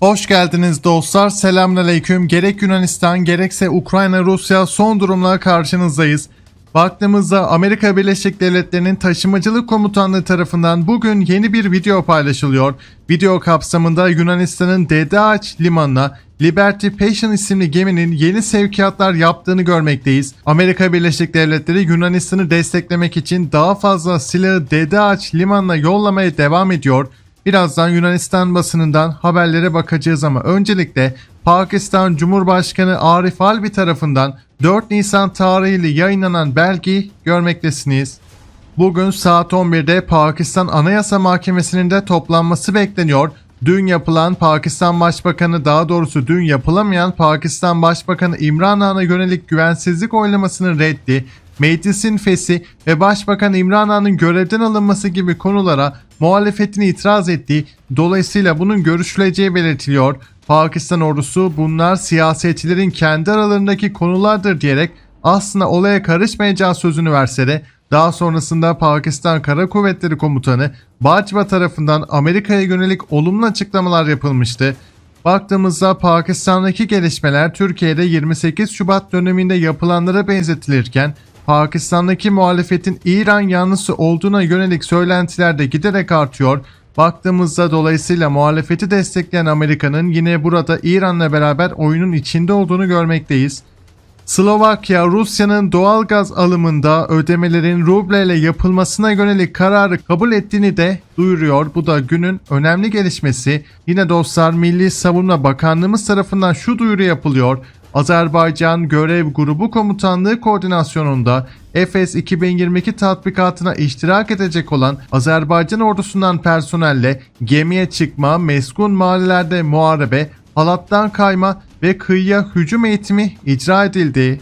Hoş geldiniz dostlar. Selamünaleyküm. Gerek Yunanistan gerekse Ukrayna Rusya son durumla karşınızdayız. Baktığımızda Amerika Birleşik Devletleri'nin taşımacılık komutanlığı tarafından bugün yeni bir video paylaşılıyor. Video kapsamında Yunanistan'ın Dede Ağaç limanına Liberty Passion isimli geminin yeni sevkiyatlar yaptığını görmekteyiz. Amerika Birleşik Devletleri Yunanistan'ı desteklemek için daha fazla silahı Dede Ağaç limanına yollamaya devam ediyor. Birazdan Yunanistan basınından haberlere bakacağız ama öncelikle Pakistan Cumhurbaşkanı Arif Alvi tarafından 4 Nisan tarihiyle yayınlanan belgeyi görmektesiniz. Bugün saat 11'de Pakistan Anayasa Mahkemesi'nin de toplanması bekleniyor. Dün yapılan Pakistan Başbakanı daha doğrusu dün yapılamayan Pakistan Başbakanı İmran Han'a yönelik güvensizlik oylamasının reddi, meclisin fesi ve Başbakan İmran Han'ın görevden alınması gibi konulara muhalefetin itiraz ettiği dolayısıyla bunun görüşüleceği belirtiliyor. Pakistan ordusu bunlar siyasetçilerin kendi aralarındaki konulardır diyerek aslında olaya karışmayacağı sözünü verse de daha sonrasında Pakistan Kara Kuvvetleri Komutanı Bajwa tarafından Amerika'ya yönelik olumlu açıklamalar yapılmıştı. Baktığımızda Pakistan'daki gelişmeler Türkiye'de 28 Şubat döneminde yapılanlara benzetilirken Pakistan'daki muhalefetin İran yanlısı olduğuna yönelik söylentiler de giderek artıyor. Baktığımızda dolayısıyla muhalefeti destekleyen Amerika'nın yine burada İran'la beraber oyunun içinde olduğunu görmekteyiz. Slovakya, Rusya'nın doğal gaz alımında ödemelerin ruble ile yapılmasına yönelik kararı kabul ettiğini de duyuruyor. Bu da günün önemli gelişmesi. Yine dostlar Milli Savunma Bakanlığımız tarafından şu duyuru yapılıyor. Azerbaycan Görev Grubu Komutanlığı koordinasyonunda Efes 2022 tatbikatına iştirak edecek olan Azerbaycan ordusundan personelle gemiye çıkma, meskun mahallelerde muharebe, halattan kayma ve kıyıya hücum eğitimi icra edildi.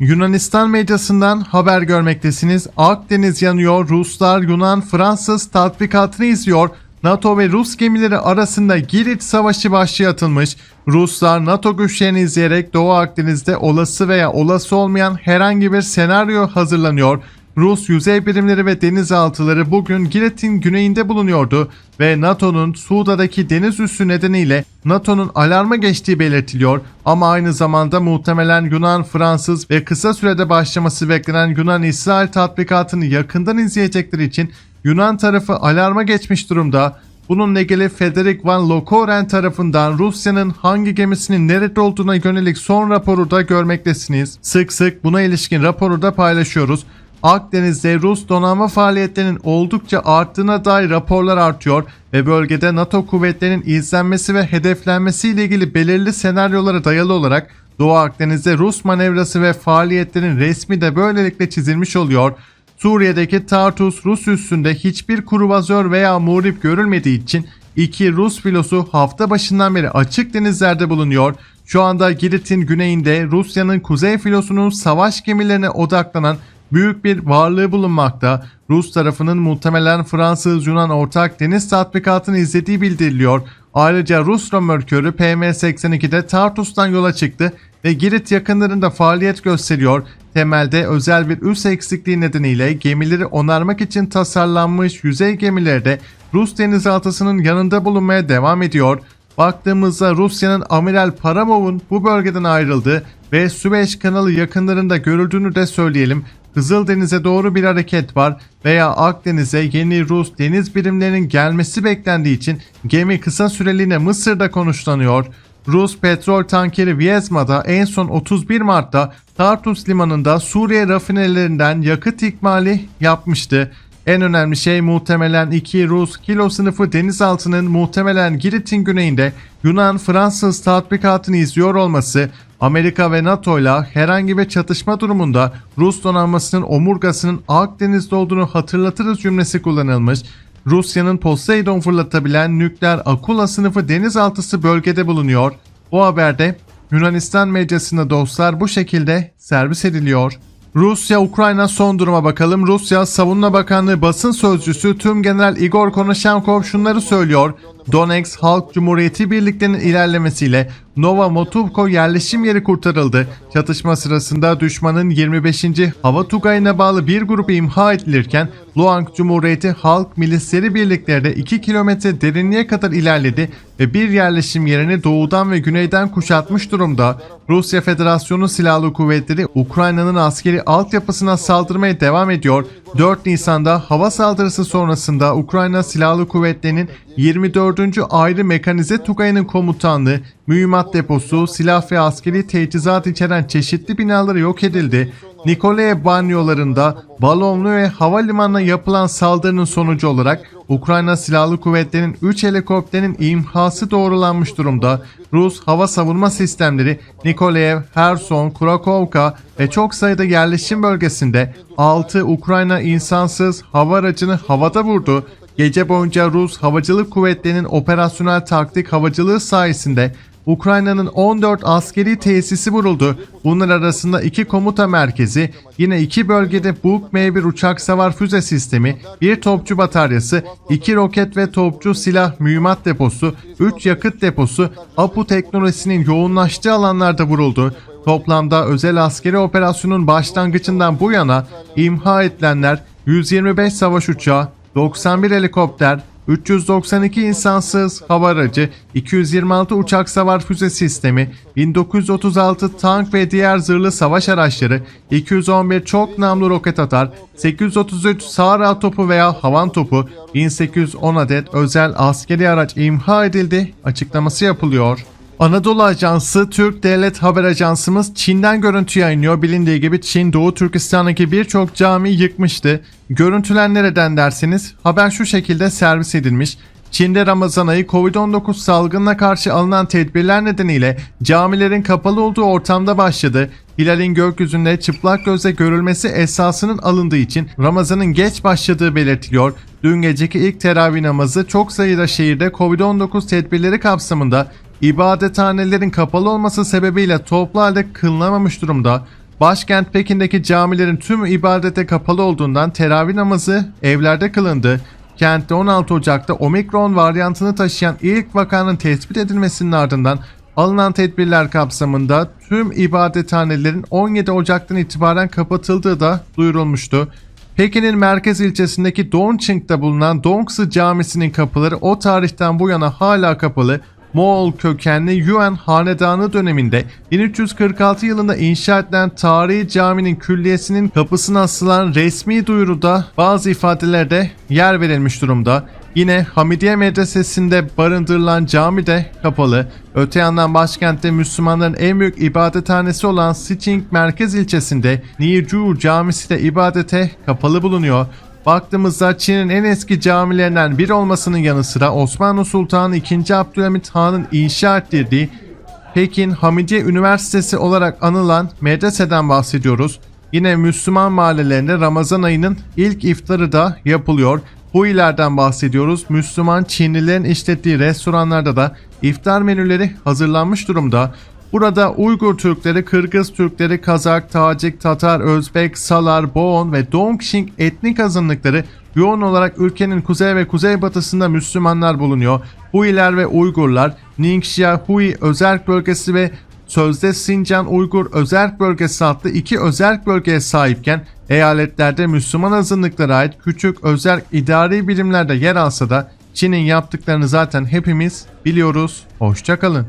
Yunanistan medyasından haber görmektesiniz. Akdeniz yanıyor. Ruslar Yunan Fransız tatbikatını izliyor. NATO ve Rus gemileri arasında Girit Savaşı başlatılmış. Ruslar NATO güçlerini izleyerek Doğu Akdeniz'de olası veya olası olmayan herhangi bir senaryo hazırlanıyor. Rus yüzey birimleri ve denizaltıları bugün Girit'in güneyinde bulunuyordu ve NATO'nun Suuda'daki deniz üssü nedeniyle NATO'nun alarma geçtiği belirtiliyor ama aynı zamanda muhtemelen Yunan, Fransız ve kısa sürede başlaması beklenen Yunan-İsrail tatbikatını yakından izleyecekleri için Yunan tarafı alarma geçmiş durumda. Bununla ilgili Frederick Van Lokoren tarafından Rusya'nın hangi gemisinin nerede olduğuna yönelik son raporu da görmektesiniz. Sık sık buna ilişkin raporu da paylaşıyoruz. Akdeniz'de Rus donanma faaliyetlerinin oldukça arttığına dair raporlar artıyor ve bölgede NATO kuvvetlerinin izlenmesi ve hedeflenmesi ile ilgili belirli senaryolara dayalı olarak Doğu Akdeniz'de Rus manevrası ve faaliyetlerin resmi de böylelikle çizilmiş oluyor. Suriye'deki Tartus Rus üssünde hiçbir kruvazör veya muhrip görülmediği için iki Rus filosu hafta başından beri açık denizlerde bulunuyor. Şu anda Girit'in güneyinde Rusya'nın kuzey filosunun savaş gemilerine odaklanan büyük bir varlığı bulunmakta. Rus tarafının muhtemelen Fransız-Yunan ortak deniz tatbikatını izlediği bildiriliyor. Ayrıca Rus römorkörü PM-82'de Tartus'tan yola çıktı ve Girit yakınlarında faaliyet gösteriyor. Temelde özel bir üs eksikliği nedeniyle gemileri onarmak için tasarlanmış yüzey gemileri de Rus denizaltısının yanında bulunmaya devam ediyor. Baktığımızda Rusya'nın Amiral Paramov'un bu bölgeden ayrıldığı ve Süveyş kanalı yakınlarında görüldüğünü de söyleyelim. Kızıldeniz'e doğru bir hareket var veya Akdeniz'e yeni Rus deniz birimlerinin gelmesi beklendiği için gemi kısa süreliğine Mısır'da konuşlanıyor. Rus petrol tankeri Viezma'da en son 31 Mart'ta Tartus limanında Suriye rafinerilerinden yakıt ikmali yapmıştı. En önemli şey muhtemelen iki Rus kilo sınıfı denizaltının muhtemelen Girit'in güneyinde Yunan-Fransız tatbikatını izliyor olması Amerika ve NATO ile herhangi bir çatışma durumunda Rus donanmasının omurgasının Akdeniz'de olduğunu hatırlatırız cümlesi kullanılmış. Rusya'nın Poseidon fırlatabilen nükleer Akula sınıfı denizaltısı bölgede bulunuyor. Bu haberde Yunanistan medyasında dostlar bu şekilde servis ediliyor. Rusya-Ukrayna son duruma bakalım. Rusya Savunma Bakanlığı basın sözcüsü Tüm General Igor Konashenkov şunları söylüyor. Donetsk Halk Cumhuriyeti birliklerinin ilerlemesiyle Novomotovko yerleşim yeri kurtarıldı. Çatışma sırasında düşmanın 25. Hava Tugayı'na bağlı bir grup imha edilirken Luang Cumhuriyeti Halk Milisleri birlikleri de 2 kilometre derinliğe kadar ilerledi ve bir yerleşim yerini doğudan ve güneyden kuşatmış durumda. Rusya Federasyonu Silahlı Kuvvetleri Ukrayna'nın askeri altyapısına saldırmaya devam ediyor. 4 Nisan'da hava saldırısı sonrasında Ukrayna Silahlı Kuvvetleri'nin 24. Ayrı Mekanize Tugayı'nın komutanlığı, mühimmat deposu, silah ve askeri teçhizat içeren çeşitli binaları yok edildi. Nikolaev banyolarında balonlu ve havalimanına yapılan saldırının sonucu olarak Ukrayna Silahlı Kuvvetleri'nin 3 helikopterin imhası doğrulanmış durumda. Rus hava savunma sistemleri Nikolaev, Herson, Kurakovka ve çok sayıda yerleşim bölgesinde 6 Ukrayna insansız hava aracını havada vurdu. Gece boyunca Rus Havacılık Kuvvetleri'nin operasyonel taktik havacılığı sayesinde Ukrayna'nın 14 askeri tesisi vuruldu. Bunlar arasında iki komuta merkezi, yine iki bölgede Buk M1 uçak savar füze sistemi, bir topçu bataryası, iki roket ve topçu silah mühimmat deposu, 3 yakıt deposu, APU teknolojisinin yoğunlaştığı alanlarda vuruldu. Toplamda özel askeri operasyonun başlangıcından bu yana imha edilenler 125 savaş uçağı, 91 helikopter, 392 insansız hava aracı, 226 uçak savar füze sistemi, 1936 tank ve diğer zırhlı savaş araçları, 211 çok namlu roket atar, 833 sağ topu veya havan topu, 1810 adet özel askeri araç imha edildi açıklaması yapılıyor. Anadolu Ajansı, Türk Devlet Haber Ajansımız Çin'den görüntü yayınlıyor. Bilindiği gibi Çin Doğu Türkistan'daki birçok cami yıkmıştı. Görüntüler nereden derseniz haber şu şekilde servis edilmiş. Çin'de Ramazan ayı Covid-19 salgınına karşı alınan tedbirler nedeniyle camilerin kapalı olduğu ortamda başladı. Hilalin gökyüzünde çıplak gözle görülmesi esasının alındığı için Ramazan'ın geç başladığı belirtiliyor. Dün geceki ilk teravih namazı çok sayıda şehirde Covid-19 tedbirleri kapsamında ibadethanelerin kapalı olması sebebiyle toplu halde kılınamamış durumda. Başkent Pekin'deki camilerin tüm ibadete kapalı olduğundan teravih namazı evlerde kılındı. Kentte 16 Ocak'ta omikron varyantını taşıyan ilk vakanın tespit edilmesinin ardından alınan tedbirler kapsamında tüm ibadethanelerin 17 Ocak'tan itibaren kapatıldığı da duyurulmuştu. Pekin'in merkez ilçesindeki Dongqing'de bulunan Dongsi Camisi'nin kapıları o tarihten bu yana hala kapalı Moğol kökenli Yuan Hanedanı döneminde 1346 yılında inşa edilen tarihi caminin külliyesinin kapısına asılan resmi duyuruda bazı ifadelerde yer verilmiş durumda. Yine Hamidiye Medresesi'nde barındırılan cami de kapalı. Öte yandan başkentte Müslümanların en büyük ibadethanesi olan Siching merkez ilçesinde Niju Camisi de ibadete kapalı bulunuyor. Baktığımızda Çin'in en eski camilerinden biri olmasının yanı sıra Osmanlı Sultanı II. Abdülhamit Han'ın inşa ettirdiği Pekin Hamidiye Üniversitesi olarak anılan medreseden bahsediyoruz. Yine Müslüman mahallelerinde Ramazan ayının ilk iftarı da yapılıyor. Bu ilerden bahsediyoruz. Müslüman Çinlilerin işlettiği restoranlarda da iftar menüleri hazırlanmış durumda. Burada Uygur Türkleri, Kırgız Türkleri, Kazak, Tacik, Tatar, Özbek, Salar, Boğon ve Dongxing etnik azınlıkları yoğun olarak ülkenin kuzey ve kuzeybatısında Müslümanlar bulunuyor. Huiler ve Uygurlar, Ningxia Hui özerk bölgesi ve sözde Sincan Uygur özerk bölgesi adlı iki özerk bölgeye sahipken eyaletlerde Müslüman azınlıklara ait küçük özerk idari birimlerde yer alsa da Çin'in yaptıklarını zaten hepimiz biliyoruz. Hoşçakalın.